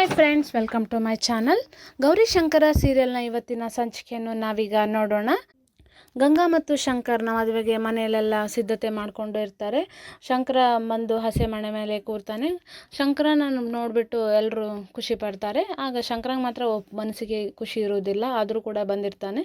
Hi friends welcome to my channel Gauri Shankara ಸೀರಿಯಲ್ನ ಇವತ್ತಿನ ಸಂಚಿಕೆಯನ್ನು ನಾವೀಗ ನೋಡೋಣ. ಗಂಗಾ ಮತ್ತು ಶಂಕರ್ನ ಮದುವೆಗೆ ಮನೆಯಲ್ಲೆಲ್ಲ ಸಿದ್ಧತೆ ಮಾಡಿಕೊಂಡು ಇರ್ತಾರೆ. ಶಂಕರ ಬಂದು ಹಸೆ ಮಣೆ ಮೇಲೆ ಕೂರ್ತಾನೆ. ಶಂಕರನ ನೋಡಿಬಿಟ್ಟು ಎಲ್ಲರೂ ಖುಷಿ ಪಡ್ತಾರೆ. ಆಗ ಶಂಕರಂಗೆ ಮಾತ್ರ ಮನಸ್ಸಿಗೆ ಖುಷಿ ಇರುವುದಿಲ್ಲ. ಆದರೂ ಕೂಡ ಬಂದಿರ್ತಾನೆ.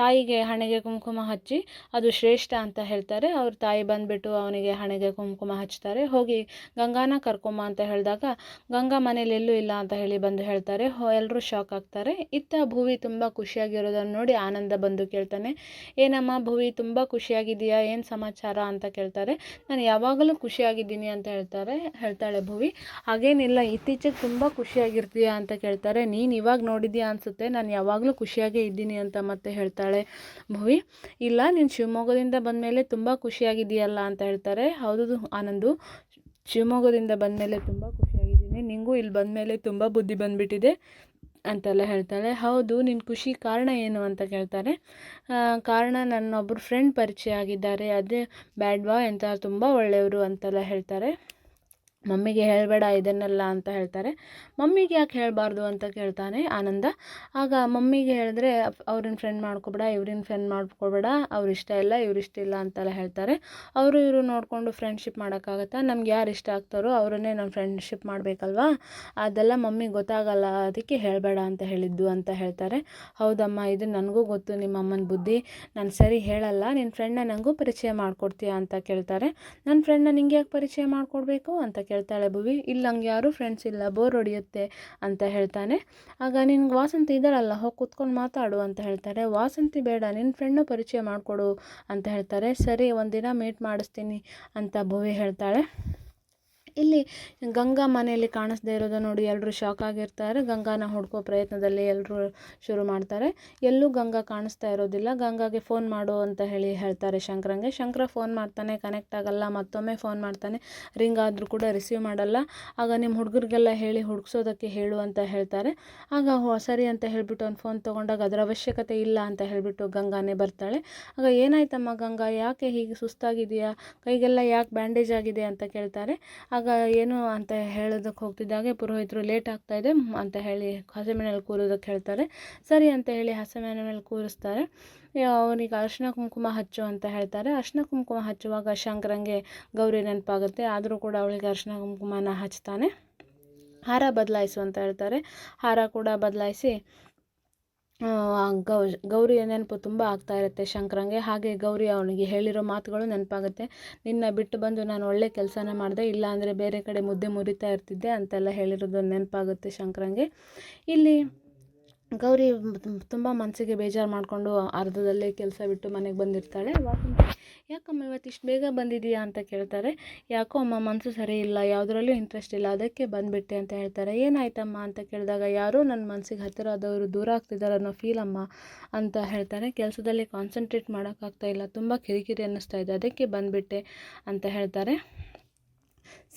ತಾಯಿಗೆ ಹಣೆಗೆ ಕುಂಕುಮ ಹಚ್ಚಿ ಅದು ಶ್ರೇಷ್ಠ ಅಂತ ಹೇಳ್ತಾರೆ. ಅವ್ರ ತಾಯಿ ಬಂದುಬಿಟ್ಟು ಅವನಿಗೆ ಹಣೆಗೆ ಕುಂಕುಮ ಹಚ್ತಾರೆ. ಹೋಗಿ ಗಂಗಾನ ಕರ್ಕೊಂಬ ಅಂತ ಹೇಳಿದಾಗ ಗಂಗಾ ಮನೇಲಿ ಎಲ್ಲೂ ಇಲ್ಲ ಅಂತ ಹೇಳಿ ಬಂದು ಹೇಳ್ತಾರೆ. ಎಲ್ಲರೂ ಶಾಕ್ ಆಗ್ತಾರೆ. ಇತ್ತ ಭೂವಿ ತುಂಬ ಖುಷಿಯಾಗಿರೋದನ್ನು ನೋಡಿ ಆನಂದ ಬಂದು ಕೇಳ್ತಾನೆ. ಏನಮ್ಮ ಭುವಿ, ತುಂಬ ಖುಷಿಯಾಗಿದೆಯಾ ಏನು ಸಮಾಚಾರ ಅಂತ ಕೇಳ್ತಾರೆ. ನಾನು ಯಾವಾಗಲೂ ಖುಷಿಯಾಗಿದ್ದೀನಿ ಅಂತ ಹೇಳ್ತಾರೆ, ಹೇಳ್ತಾಳೆ ಭುವಿ. ಹಾಗೇನಿಲ್ಲ, ಇತ್ತೀಚೆಗೆ ತುಂಬ ಖುಷಿಯಾಗಿರ್ತೀಯಾ ಅಂತ ಕೇಳ್ತಾರೆ. ನೀನು ಇವಾಗ ನೋಡಿದ್ಯಾ ಅನಿಸುತ್ತೆ. ನಾನು ಯಾವಾಗಲೂ ಖುಷಿಯಾಗೇ ಇದ್ದೀನಿ ಅಂತ ಮತ್ತೆ ಹೇಳ್ತಾಳೆ ಭುವಿ. ಇಲ್ಲ, ನೀನು ಶಿವಮೊಗ್ಗದಿಂದ ಬಂದಮೇಲೆ ತುಂಬ ಖುಷಿಯಾಗಿದೆಯಲ್ಲ ಅಂತ ಹೇಳ್ತಾರೆ. ಹೌದು, ಆನಂದು. ಶಿವಮೊಗ್ಗದಿಂದ ಬಂದಮೇಲೆ ತುಂಬ ಖುಷಿಯಾಗಿದ್ದೀನಿ. ನಿಂಗೂ ಇಲ್ಲಿ ಬಂದಮೇಲೆ ತುಂಬ ಬುದ್ಧಿ ಬಂದುಬಿಟ್ಟಿದೆ. ಅಂತೆಲ್ಲ ಹೇಳ್ತಾಳೆ, ಹೌದು ನಿನ್ನ ಖುಷಿ ಕಾರಣ ಏನು ಅಂತ ಕೇಳ್ತಾರೆ ಕಾರಣ ನನ್ನೊಬ್ಬರು ಫ್ರೆಂಡ್ ಪರಿಚಯ ಆಗಿದ್ದಾರೆ, ಅದೇ ಬ್ಯಾಡ್ ಬಾಯ್ ಅಂತ ತುಂಬ ಒಳ್ಳೆಯವರು ಅಂತೆಲ್ಲ ಹೇಳ್ತಾರೆ. ಮಮ್ಮಿಗೆ ಹೇಳಬೇಡ ಇದನ್ನೆಲ್ಲ ಅಂತ ಹೇಳ್ತಾರೆ. ಮಮ್ಮಿಗೆ ಯಾಕೆ ಹೇಳಬಾರ್ದು ಅಂತ ಕೇಳ್ತಾನೆ ಆನಂದ. ಆಗ ಮಮ್ಮಿಗೆ ಹೇಳಿದ್ರೆ ಅವ್ರನ್ನ ಫ್ರೆಂಡ್ ಮಾಡ್ಕೊಬೇಡ ಇವ್ರನ್ನ ಫ್ರೆಂಡ್ ಮಾಡ್ಕೊಬೇಡ, ಅವ್ರು ಇಷ್ಟ ಇಲ್ಲ, ಇವ್ರು ಇಷ್ಟ ಇಲ್ಲ ಅಂತೆಲ್ಲ ಹೇಳ್ತಾರೆ. ಅವರು ಇವರು ನೋಡಿಕೊಂಡು ಫ್ರೆಂಡ್ಶಿಪ್ ಮಾಡೋಕ್ಕಾಗತ್ತಾ? ನಮ್ಗೆ ಯಾರು ಇಷ್ಟ ಆಗ್ತಾರೋ ಅವರನ್ನೇ ನಾನು ಫ್ರೆಂಡ್ಶಿಪ್ ಮಾಡಬೇಕಲ್ವಾ? ಅದೆಲ್ಲ ಮಮ್ಮಿಗೆ ಗೊತ್ತಾಗಲ್ಲ, ಅದಕ್ಕೆ ಹೇಳಬೇಡ ಅಂತ ಹೇಳಿದ್ದು ಅಂತ ಹೇಳ್ತಾರೆ. ಹೌದಮ್ಮ, ಇದು ನನಗೂ ಗೊತ್ತು ನಿಮ್ಮ ಅಮ್ಮನ ಬುದ್ಧಿ. ನಾನು ಸರಿ ಹೇಳಲ್ಲ ನಿನ್ನ ಫ್ರೆಂಡ್ನ ನನಗೂ ಪರಿಚಯ ಮಾಡಿಕೊಡ್ತೀಯಾ? ಅಂತ ಕೇಳ್ತಾರೆ. ನನ್ನ ಫ್ರೆಂಡ್ನ ನಿಂಗೆ ಯಾಕೆ ಪರಿಚಯ ಮಾಡಿಕೊಡ್ಬೇಕು? ಅಂತ ಕೇಳ್ತಾಳೆ, ಭುವಿ, ಇಲ್ಲ ಹಂಗೆ ಯಾರೂ ಫ್ರೆಂಡ್ಸ್ ಇಲ್ಲ ಬೋರ್ ಹೊಡೆಯುತ್ತೆ ಅಂತ ಹೇಳ್ತಾನೆ. ಆಗ ನಿನ್ಗೆ ವಾಸಂತಿ ಇದ್ದಾಳಲ್ಲ, ಹೋಗಿ ಕೂತ್ಕೊಂಡು ಮಾತಾಡು ಅಂತ ಹೇಳ್ತಾರೆ. ವಾಸಂತಿ ಬೇಡ ನಿನ್ನ ಫ್ರೆಂಡ್ನು ಪರಿಚಯ ಮಾಡಿಕೊಡು ಅಂತ ಹೇಳ್ತಾರೆ. ಸರಿ, ಒಂದಿನ ಮೀಟ್ ಮಾಡಿಸ್ತೀನಿ ಅಂತ ಭುವಿ ಹೇಳ್ತಾಳೆ. ಇಲ್ಲಿ ಗಂಗಾ ಮನೆಯಲ್ಲಿ ಕಾಣಿಸ್ದೇ ಇರೋದು ನೋಡಿ ಎಲ್ಲರೂ ಶಾಕ್ ಆಗಿರ್ತಾರೆ. ಗಂಗಾನ ಹುಡ್ಕೋ ಪ್ರಯತ್ನದಲ್ಲಿ ಎಲ್ಲರೂ ಶುರು ಮಾಡ್ತಾರೆ. ಎಲ್ಲೂ ಗಂಗಾ ಕಾಣಿಸ್ತಾ ಇರೋದಿಲ್ಲ. ಗಂಗಾಗೆ ಫೋನ್ ಮಾಡು ಅಂತ ಹೇಳಿ ಹೇಳ್ತಾರೆ ಶಂಕರಂಗೆ. ಶಂಕರ ಫೋನ್ ಮಾಡ್ತಾನೆ ಕನೆಕ್ಟ್ ಆಗಲ್ಲ, ಮತ್ತೊಮ್ಮೆ ಫೋನ್ ಮಾಡ್ತಾನೆ. ರಿಂಗ್ ಆದರೂ ಕೂಡ ರಿಸೀವ್ ಮಾಡಲ್ಲ. ಆಗ ನಿಮ್ಮ ಹುಡುಗರಿಗೆಲ್ಲ ಹೇಳಿ ಹುಡುಕ್ಸೋದಕ್ಕೆ ಹೇಳು ಅಂತ ಹೇಳ್ತಾರೆ. ಆಗ ಸರಿ ಅಂತ ಹೇಳಿಬಿಟ್ಟು ಅವ್ನು ಫೋನ್ ತೊಗೊಂಡಾಗ ಅದರ ಅವಶ್ಯಕತೆ ಇಲ್ಲ ಅಂತ ಹೇಳಿಬಿಟ್ಟು ಗಂಗಾನೇ ಬರ್ತಾಳೆ. ಆಗ ಏನಾಯ್ತಮ್ಮ ಗಂಗಾ? ಯಾಕೆ ಹೀಗೆ ಸುಸ್ತಾಗಿದೆಯಾ ಕೈಗೆಲ್ಲ ಯಾಕೆ ಬ್ಯಾಂಡೇಜ್ ಆಗಿದೆ ಅಂತ ಕೇಳ್ತಾರೆ. ಆಗ ಏನು ಅಂತ ಹೇಳೋದಕ್ಕೆ ಹೋಗ್ತಿದ್ದಾಗೆ ಪುರೋಹಿತರು ಲೇಟ್ ಆಗ್ತಾ ಇದೆ ಅಂತ ಹೇಳಿ ಹಸೆ ಮನೇಲಿ ಕೂರೋದಕ್ಕೆ ಹೇಳ್ತಾರೆ. ಸರಿ ಅಂತ ಹೇಳಿ ಹಸೆ ಮನೆ ಮೇಲೆ ಕೂರಿಸ್ತಾರೆ. ಅವನಿಗೆ ಅರ್ಶಿನ ಕುಂಕುಮ ಹಚ್ಚು ಅಂತ ಹೇಳ್ತಾರೆ. ಅರ್ಶಿನ ಕುಂಕುಮ ಹಚ್ಚುವಾಗ ಶಂಕರಂಗೆ ಗೌರಿ ನೆನಪಾಗುತ್ತೆ. ಆದರೂ ಕೂಡ ಅವಳಿಗೆ ಅರ್ಶಿನ ಕುಂಕುಮನ ಹಚ್ತಾನೆ. ಹಾರ ಬದಲಾಯಿಸು ಅಂತ ಹೇಳ್ತಾರೆ. ಹಾರ ಕೂಡ ಬದಲಾಯಿಸಿ ಗೌ ಗೌರಿಯ ನೆನಪು ತುಂಬ ಆಗ್ತಾ ಇರುತ್ತೆ ಶಂಕರಂಗೆ. ಹಾಗೆ ಗೌರಿ ಅವನಿಗೆ ಹೇಳಿರೋ ಮಾತುಗಳು ನೆನಪಾಗುತ್ತೆ. ನಿನ್ನ ಬಿಟ್ಟು ಬಂದು ನಾನು ಒಳ್ಳೆ ಕೆಲಸನ ಮಾಡಿದೆ, ಇಲ್ಲ ಅಂದರೆ ಬೇರೆ ಕಡೆ ಮುದ್ದೆ ಮುರಿತಾ ಇರ್ತಿದ್ದೆ ಅಂತೆಲ್ಲ ಹೇಳಿರೋದು ನೆನಪಾಗುತ್ತೆ ಶಂಕರಂಗೆ. ಇಲ್ಲಿ ಗೌರಿ ತುಂಬ ಮನಸ್ಸಿಗೆ ಬೇಜಾರು ಮಾಡಿಕೊಂಡು ಅರ್ಧದಲ್ಲೇ ಕೆಲಸ ಬಿಟ್ಟು ಮನೆಗೆ ಬಂದಿರ್ತಾಳೆ. ಯಾಕಮ್ಮ ಇವತ್ತು ಇಷ್ಟು ಬೇಗ ಬಂದಿದ್ದೀಯಾ ಅಂತ ಕೇಳ್ತಾರೆ. ಯಾಕೋ ಅಮ್ಮ ಮನಸ್ಸು ಸರಿ ಇಲ್ಲ, ಯಾವುದರಲ್ಲೂ ಇಂಟ್ರೆಸ್ಟ್ ಇಲ್ಲ, ಅದಕ್ಕೆ ಬಂದುಬಿಟ್ಟೆ ಅಂತ ಹೇಳ್ತಾರೆ. ಏನಾಯ್ತಮ್ಮ ಅಂತ ಕೇಳಿದಾಗ, ಯಾರೋ ನನ್ನ ಮನಸ್ಸಿಗೆ ಹತ್ತಿರ ಆದವರು ದೂರ ಆಗ್ತಿದ್ದಾರೆ ಅನ್ನೋ ಫೀಲ್ ಅಮ್ಮ ಅಂತ ಹೇಳ್ತಾರೆ. ಕೆಲಸದಲ್ಲಿ ಕಾನ್ಸಂಟ್ರೇಟ್ ಮಾಡೋಕ್ಕಾಗ್ತಾ ಇಲ್ಲ, ತುಂಬ ಕಿರಿಕಿರಿ ಅನ್ನಿಸ್ತಾ ಇದೆ, ಅದಕ್ಕೆ ಬಂದುಬಿಟ್ಟೆ ಅಂತ ಹೇಳ್ತಾರೆ.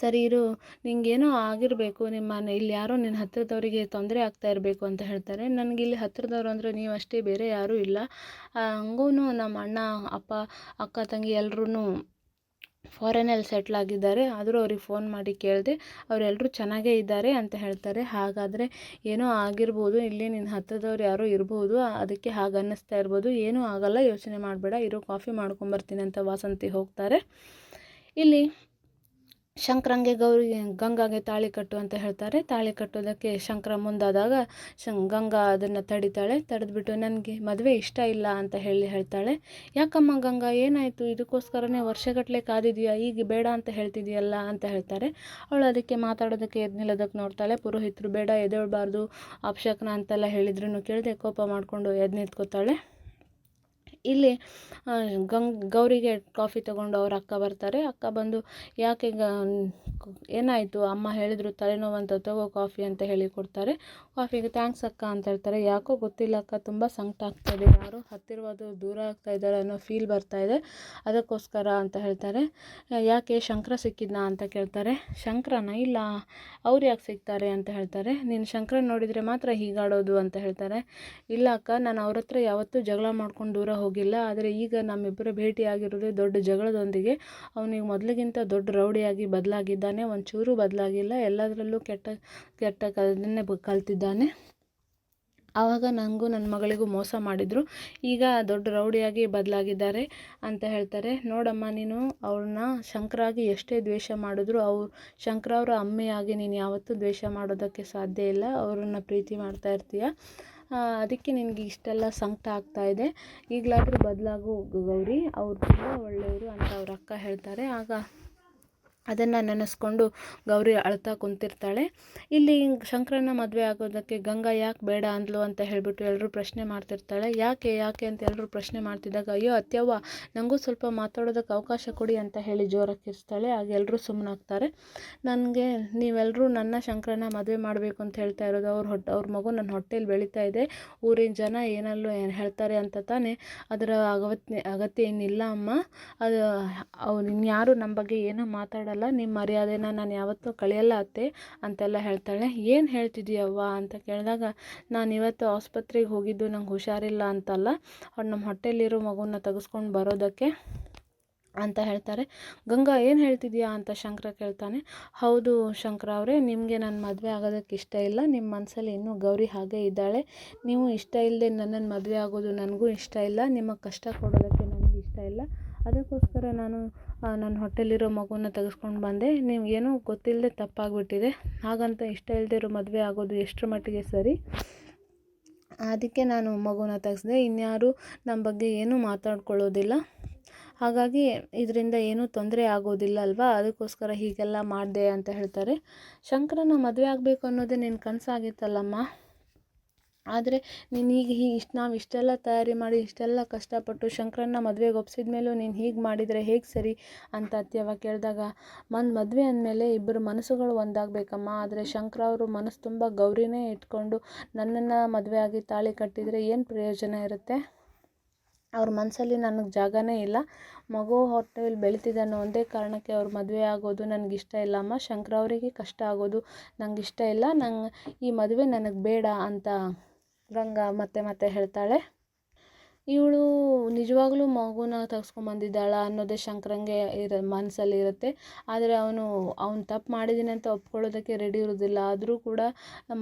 ಸರಿ ಇರು, ನಿಂಗೇನೋ ಆಗಿರಬೇಕು, ನಿಮ್ಮ ಇಲ್ಲಿ ಯಾರೋ ನಿನ್ನ ಹತ್ತಿರದವರಿಗೆ ತೊಂದರೆ ಆಗ್ತಾ ಇರಬೇಕು ಅಂತ ಹೇಳ್ತಾರೆ. ನನಗೆ ಇಲ್ಲಿ ಹತ್ತಿರದವ್ರು ಅಂದರೆ ನೀವು ಅಷ್ಟೇ, ಬೇರೆ ಯಾರೂ ಇಲ್ಲ. ಹಂಗೂ ನಮ್ಮ ಅಣ್ಣ, ಅಪ್ಪ, ಅಕ್ಕ, ತಂಗಿ ಎಲ್ಲರೂ ಫಾರಿನಲ್ಲಿ ಸೆಟ್ಲ್ ಆಗಿದ್ದಾರೆ. ಆದರೂ ಅವ್ರಿಗೆ ಫೋನ್ ಮಾಡಿ ಕೇಳಿದೆ ಅವರೆಲ್ಲರೂ ಚೆನ್ನಾಗೇ ಇದ್ದಾರೆ ಅಂತ ಹೇಳ್ತಾರೆ. ಹಾಗಾದರೆ ಏನೋ ಆಗಿರ್ಬೋದು, ಇಲ್ಲಿ ನಿನ್ನ ಹತ್ತಿರದವ್ರು ಯಾರೋ ಇರ್ಬೋದು, ಅದಕ್ಕೆ ಹಾಗೆ ಅನ್ನಿಸ್ತಾ ಇರ್ಬೋದು. ಏನೂ ಆಗಲ್ಲ, ಯೋಚನೆ ಮಾಡಬೇಡ, ಇರೋ, ಕಾಫಿ ಮಾಡ್ಕೊಂಬರ್ತೀನಿ ಅಂತ ವಾಸಂತಿ ಹೋಗ್ತಾರೆ. ಇಲ್ಲಿ ಶಂಕರಂಗೆ ಗೌರಿ ಗಂಗಾಗೆ ತಾಳಿ ಕಟ್ಟು ಅಂತ ಹೇಳ್ತಾರೆ. ತಾಳಿ ಕಟ್ಟೋದಕ್ಕೆ ಶಂಕರ ಮುಂದಾದಾಗ ಶಂ, ಗಂಗಾ ಅದನ್ನು ತಡಿತಾಳೆ. ತಡೆದ್ಬಿಟ್ಟು ನನಗೆ ಮದುವೆ ಇಷ್ಟ ಇಲ್ಲ ಅಂತ ಹೇಳಿ ಹೇಳ್ತಾಳೆ. ಯಾಕಮ್ಮ ಗಂಗಾ, ಏನಾಯಿತು? ಇದಕ್ಕೋಸ್ಕರನೇ ವರ್ಷಗಟ್ಟಲೆ ಕಾದಿದೆಯಾ? ಈಗ ಬೇಡ ಅಂತ ಹೇಳ್ತಿದೆಯಲ್ಲ ಅಂತ ಹೇಳ್ತಾರೆ. ಅವಳು ಅದಕ್ಕೆ ಮಾತಾಡೋದಕ್ಕೆ ಎದ್ದು ನಿಲ್ಲೋದಕ್ಕೆ ನೋಡ್ತಾಳೆ. ಪುರೋಹಿತರು ಬೇಡ ಎದ್ದೇಳಬಾರ್ದು, ಅಪಶಕನ ಅಂತೆಲ್ಲ ಹೇಳಿದ್ರು ಕೇಳದೆ ಕೋಪ ಮಾಡಿಕೊಂಡು ಎದ್ದು ನಿಂತ್ಕೋತಾಳೆ ಇಲ್ಲಿ ಗಂಗ್ ಗೌರಿಗೆ ಕಾಫಿ ತಗೊಂಡು ಅವ್ರ ಅಕ್ಕ ಬರ್ತಾರೆ. ಅಕ್ಕ ಬಂದು, ಯಾಕೆ ಗ, ಏನಾಯಿತು? ಅಮ್ಮ ಹೇಳಿದ್ರು ತಲೆನೋವು ಅಂತ ತಗೋ ಕಾಫಿ ಅಂತ ಹೇಳಿ ಕೊಡ್ತಾರೆ. ಕಾಫಿಗೆ ಥ್ಯಾಂಕ್ಸ್ ಅಕ್ಕ ಅಂತ ಹೇಳ್ತಾರೆ. ಯಾಕೋ ಗೊತ್ತಿಲ್ಲ ಅಕ್ಕ, ತುಂಬ ಸಂಕಟ ಆಗ್ತಾಯಿದೆ ಯಾರು ಯಾರೋ ಹತ್ತಿರವಾದ ದೂರ ಆಗ್ತಾ ಇದ್ದಾರೆ ಅನ್ನೋ ಫೀಲ್ ಬರ್ತಾ ಇದೆ. ಅದಕ್ಕೋಸ್ಕರ ಅಂತ ಹೇಳ್ತಾರೆ. ಯಾಕೆ ಶಂಕರ ಸಿಕ್ಕಿದ್ನಾ ಅಂತ ಕೇಳ್ತಾರೆ. ಶಂಕರನ? ಇಲ್ಲ, ಅವ್ರು ಯಾಕೆ ಸಿಗ್ತಾರೆ ಅಂತ ಹೇಳ್ತಾರೆ. ನೀನು ಶಂಕರ ನೋಡಿದರೆ ಮಾತ್ರ ಹೀಗಾಡೋದು ಅಂತ ಹೇಳ್ತಾರೆ. ಇಲ್ಲ ಅಕ್ಕ, ನಾನು ಅವ್ರ ಹತ್ರ ಯಾವತ್ತೂ ಜಗಳ ಮಾಡ್ಕೊಂಡು ದೂರ ಹೋಗಿ ಹೋಗಿಲ್ಲ. ಆದರೆ ಈಗ ನಮ್ಮಿಬ್ಬರ ಭೇಟಿಯಾಗಿರೋದೇ ದೊಡ್ಡ ಜಗಳದೊಂದಿಗೆ. ಅವನಿಗೆ ಮೊದಲಿಗಿಂತ ದೊಡ್ಡ ರೌಡಿಯಾಗಿ ಬದಲಾಗಿದ್ದಾನೆ. ಒಂಚೂರು ಬದಲಾಗಿಲ್ಲ. ಎಲ್ಲದರಲ್ಲೂ ಕೆಟ್ಟ ಕೆಟ್ಟ ಕದನ್ನೇ ಕಲ್ತಿದ್ದಾನೆ. ಆವಾಗ ನನಗೂ ನನ್ನ ಮಗಳಿಗೂ ಮೋಸ ಮಾಡಿದರು. ಈಗ ದೊಡ್ಡ ರೌಡಿಯಾಗಿ ಬದಲಾಗಿದ್ದಾರೆ ಅಂತ ಹೇಳ್ತಾರೆ. ನೋಡಮ್ಮ, ನೀನು ಅವ್ರನ್ನ ಶಂಕರಾಗಿ ಎಷ್ಟೇ ದ್ವೇಷ ಮಾಡಿದ್ರು ಅವ್ರು, ಶಂಕರ ಅವರ ಅಮ್ಮೆಯಾಗಿ ನೀನು ಯಾವತ್ತೂ ದ್ವೇಷ ಮಾಡೋದಕ್ಕೆ ಸಾಧ್ಯ ಇಲ್ಲ. ಅವ್ರನ್ನ ಪ್ರೀತಿ ಮಾಡ್ತಾ ಇರ್ತೀಯ. ಅದಕ್ಕೆ ನಿನಗೆ ಇಷ್ಟೆಲ್ಲ ಸಂಕಟ ಆಗ್ತಾ ಇದೆ. ಈಗಲಾದರೂ ಬದಲಾಗು ಗೌರಿ. ಅವ್ರು ತುಂಬ ಒಳ್ಳೆಯವರು ಅಂತ ಅವ್ರ ಅಕ್ಕ ಹೇಳ್ತಾರೆ. ಆಗ ಅದನ್ನು ನೆನೆಸ್ಕೊಂಡು ಗೌರಿ ಅಳ್ತಾ ಕುಂತಿರ್ತಾಳೆ. ಇಲ್ಲಿ ಶಂಕರನ ಮದುವೆ ಆಗೋದಕ್ಕೆ ಗಂಗಾ ಯಾಕೆ ಬೇಡ ಅಂದ್ಲು ಅಂತ ಹೇಳಿಬಿಟ್ಟು ಎಲ್ಲರೂ ಪ್ರಶ್ನೆ ಮಾಡ್ತಿರ್ತಾಳೆ. ಯಾಕೆ ಯಾಕೆ ಅಂತ ಎಲ್ಲರೂ ಪ್ರಶ್ನೆ ಮಾಡ್ತಿದ್ದಾಗ, ಅಯ್ಯೋ ಅತ್ಯವ್ವ ನನಗೂ ಸ್ವಲ್ಪ ಮಾತಾಡೋದಕ್ಕೆ ಅವಕಾಶ ಕೊಡಿ ಅಂತ ಹೇಳಿ ಜೋರಾಗಿ ಇರ್ತಾಳೆ ಆಗ ಎಲ್ಲರೂ ಸುಮ್ಮನಾಗ್ತಾರೆ ನನಗೆ ನೀವೆಲ್ಲರೂ ನನ್ನ ಶಂಕರನ ಮದುವೆ ಮಾಡಬೇಕು ಅಂತ ಹೇಳ್ತಾ ಇರೋದು ಅವ್ರ ಹೊಟ್ಟೆ, ಅವ್ರ ಮಗು ನನ್ನ ಹೊಟ್ಟೆಯಲ್ಲಿ ಬೆಳೀತಾ ಇದೆ. ಊರಿನ ಜನ ಏನಲ್ಲೂ ಏನು ಹೇಳ್ತಾರೆ ಅಂತ ತಾನೇ. ಅದರ ಅಗತ್ಯ ಅಗತ್ಯ ಏನಿಲ್ಲ ಅಮ್ಮ. ಅದು ಅವ್ರು ಇನ್ಯಾರು ನಮ್ಮ ಬಗ್ಗೆ ಏನೂ ಮಾತಾಡ ಮಾಡಲ್ಲ ನಿಮ್ಮ ಮರ್ಯಾದೆನ ನಾನು ಯಾವತ್ತೂ ಕಳೆಯಲ್ಲ ಅತ್ತೆ ಅಂತೆಲ್ಲ ಹೇಳ್ತಾಳೆ. ಏನು ಹೇಳ್ತಿದ್ದೀಯವ್ವ? ಅಂತ ಕೇಳಿದಾಗ, ನಾನು ಇವತ್ತು ಆಸ್ಪತ್ರೆಗೆ ಹೋಗಿದ್ದು ನಂಗೆ ಹುಷಾರಿಲ್ಲ ಅಂತಲ್ಲ. ಅವ್ರು ನಮ್ಮ ಹೊಟ್ಟೆಲಿರೋ ಮಗುನ ತೆಗೆಸ್ಕೊಂಡು ಬರೋದಕ್ಕೆ ಅಂತ ಹೇಳ್ತಾರೆ. ಗಂಗಾ, ಏನು ಹೇಳ್ತಿದ್ಯಾ ಅಂತ ಶಂಕರ ಕೇಳ್ತಾನೆ. ಹೌದು ಶಂಕರ ಅವರೇ, ನಿಮಗೆ ನನ್ನ ಮದುವೆ ಆಗೋದಕ್ಕೆ ಇಷ್ಟ ಇಲ್ಲ. ನಿಮ್ಮ ಮನಸ್ಸಲ್ಲಿ ಇನ್ನೂ ಗೌರಿ ಹಾಗೆ ಇದ್ದಾಳೆ. ನೀವು ಇಷ್ಟ ಇಲ್ಲದೆ ನನ್ನನ್ನು ಮದುವೆ ಆಗೋದು ನನಗೂ ಇಷ್ಟ ಇಲ್ಲ. ನಿಮಗೆ ಕಷ್ಟ ಕೊಡೋದಕ್ಕೆ ನನಗೆ ಇಷ್ಟ ಇಲ್ಲ. ಅದಕ್ಕೋಸ್ಕರ ನಾನು ನನ್ನ ಹೊಟ್ಟೆಲಿರೋ ಮಗುನ ತೆಗೆಸ್ಕೊಂಡು ಬಂದೆ. ನಿಮಗೇನೋ ಗೊತ್ತಿಲ್ಲದೆ ತಪ್ಪಾಗಿಬಿಟ್ಟಿದೆ. ಹಾಗಂತ ಇಷ್ಟ ಇಲ್ಲದೆ ಇರೋ ಮದುವೆ ಆಗೋದು ಎಷ್ಟರ ಮಟ್ಟಿಗೆ ಸರಿ. ಅದಕ್ಕೆ ನಾನು ಮಗುನ ತೆಗೆಸ್ದೆ. ಇನ್ಯಾರು ನಮ್ಮ ಬಗ್ಗೆ ಏನೂ ಮಾತಾಡ್ಕೊಳ್ಳೋದಿಲ್ಲ. ಹಾಗಾಗಿ ಇದರಿಂದ ಏನೂ ತೊಂದರೆ ಆಗೋದಿಲ್ಲ ಅಲ್ವಾ? ಅದಕ್ಕೋಸ್ಕರ ಹೀಗೆಲ್ಲ ಮಾಡಿದೆ ಅಂತ ಹೇಳ್ತಾರೆ. ಶಂಕರನ ಮದುವೆ ಆಗಬೇಕು ಅನ್ನೋದೇ ನಿನ್ನ ಕನಸಾಗಿತ್ತಲ್ಲಮ್ಮ? ಆದರೆ ನೀನು ಈಗ ಹೀಗೆ ಇಷ್ಟು ನಾವು ಇಷ್ಟೆಲ್ಲ ತಯಾರಿ ಮಾಡಿ ಇಷ್ಟೆಲ್ಲ ಕಷ್ಟಪಟ್ಟು ಶಂಕರನ್ನ ಮದುವೆಗೆ ಒಪ್ಸಿದ ಮೇಲೂ ನೀನು ಹೀಗೆ ಮಾಡಿದರೆ ಹೇಗೆ ಸರಿ ಅಂತ ಅತ್ಯವ ಕೇಳಿದಾಗ ಒಂದು ಮದುವೆ ಅಂದಮೇಲೆ ಇಬ್ಬರು ಮನಸ್ಸುಗಳು ಒಂದಾಗಬೇಕಮ್ಮ. ಆದರೆ ಶಂಕರ ಅವರು ಮನಸ್ಸು ತುಂಬ ಗೌರಿನೇ ಇಟ್ಕೊಂಡು ನನ್ನನ್ನು ಮದುವೆ ಆಗಿ ತಾಳಿ ಕಟ್ಟಿದರೆ ಏನು ಪ್ರಯೋಜನ ಇರುತ್ತೆ? ಅವ್ರ ಮನಸ್ಸಲ್ಲಿ ನನಗೆ ಜಾಗನೇ ಇಲ್ಲ. ಮಗು ಹೊಟ್ಟೆಯಲ್ಲಿ ಬೆಳೀತಿದೆ ಅನ್ನೋ ಒಂದೇ ಕಾರಣಕ್ಕೆ ಅವ್ರ ಮದುವೆ ಆಗೋದು ನನಗೆ ಇಷ್ಟ ಇಲ್ಲ ಅಮ್ಮ. ಶಂಕರ ಅವರಿಗೆ ಕಷ್ಟ ಆಗೋದು ನಂಗೆ ಇಷ್ಟ ಇಲ್ಲ. ನಂಗೆ ಈ ಮದುವೆ ನನಗೆ ಬೇಡ ಅಂತ ಗಂಗಾ ಮತ್ತೆ ಮತ್ತೆ ಹೇಳ್ತಾಳೆ. ಇವಳು ನಿಜವಾಗ್ಲೂ ಮಗುನ ತೆಗ್ಸ್ಕೊಂಬಂದಿದ್ದಾಳ ಅನ್ನೋದೇ ಶಂಕರಂಗೆ ಇರ ಮನಸ್ಸಲ್ಲಿ ಇರುತ್ತೆ. ಆದರೆ ಅವನು, ಅವ್ನು ತಪ್ಪು ಮಾಡಿದ್ದೀನಿ ಅಂತ ಒಪ್ಕೊಳ್ಳೋದಕ್ಕೆ ರೆಡಿ ಇರೋದಿಲ್ಲ. ಆದರೂ ಕೂಡ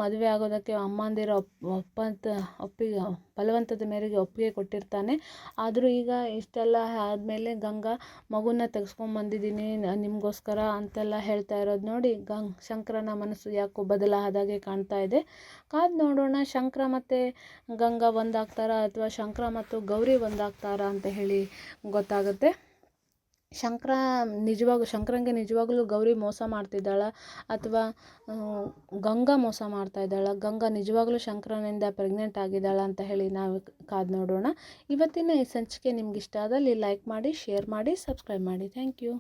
ಮದುವೆ ಆಗೋದಕ್ಕೆ ಅಮ್ಮಂದಿರ ಒಪ್, ಒಪ್ಪಂತ, ಒಪ್ಪಿಗೆ, ಬಲವಂತದ ಮೇರೆಗೆ ಒಪ್ಪಿಗೆ ಕೊಟ್ಟಿರ್ತಾನೆ. ಆದರೂ ಈಗ ಇಷ್ಟೆಲ್ಲ ಆದಮೇಲೆ ಗಂಗಾ, ಮಗುನ ತೆಗೆಸ್ಕೊಂಬಂದಿದ್ದೀನಿ ನಿಮಗೋಸ್ಕರ ಅಂತೆಲ್ಲ ಹೇಳ್ತಾ ಇರೋದು ನೋಡಿ ಗಂಗ್ ಶಂಕರನ ಮನಸ್ಸು ಯಾಕೋ ಬದಲಾದಾಗೆ ಕಾಣ್ತಾ ಇದೆ. ಕಾದು ನೋಡೋಣ, ಶಂಕರ ಮತ್ತು ಗಂಗಾ ಒಂದಾಗ್ತಾರಾ ಅಥವಾ ಶಂಕರ ಮತ್ತು ಗೌರಿ ಒಂದಾಗ್ತಾರಾ ಅಂತ ಹೇಳಿ ಗೊತ್ತಾಗುತ್ತೆ. ಶಂಕರ ನಿಜವಾಗೂ, ಶಂಕರಂಗೆ ನಿಜವಾಗ್ಲೂ ಗೌರಿ ಮೋಸ ಮಾಡ್ತಿದ್ದಾಳ ಅಥವಾ ಗಂಗಾ ಮೋಸ ಮಾಡ್ತಾ ಇದ್ದಾಳ? ಗಂಗಾ ನಿಜವಾಗ್ಲೂ ಶಂಕರನಿಂದ ಪ್ರೆಗ್ನೆಂಟ್ ಆಗಿದ್ದಾಳ ಅಂತ ಹೇಳಿ ನಾವು ಕಾದು ನೋಡೋಣ. ಇವತ್ತಿನ ಈ ಸಂಚಿಕೆ ನಿಮ್ಗೆ ಇಷ್ಟ ಆದಲ್ಲಿ ಲೈಕ್ ಮಾಡಿ ಶೇರ್ ಮಾಡಿ ಸಬ್ಸ್ಕ್ರೈಬ್ ಮಾಡಿ. Thank you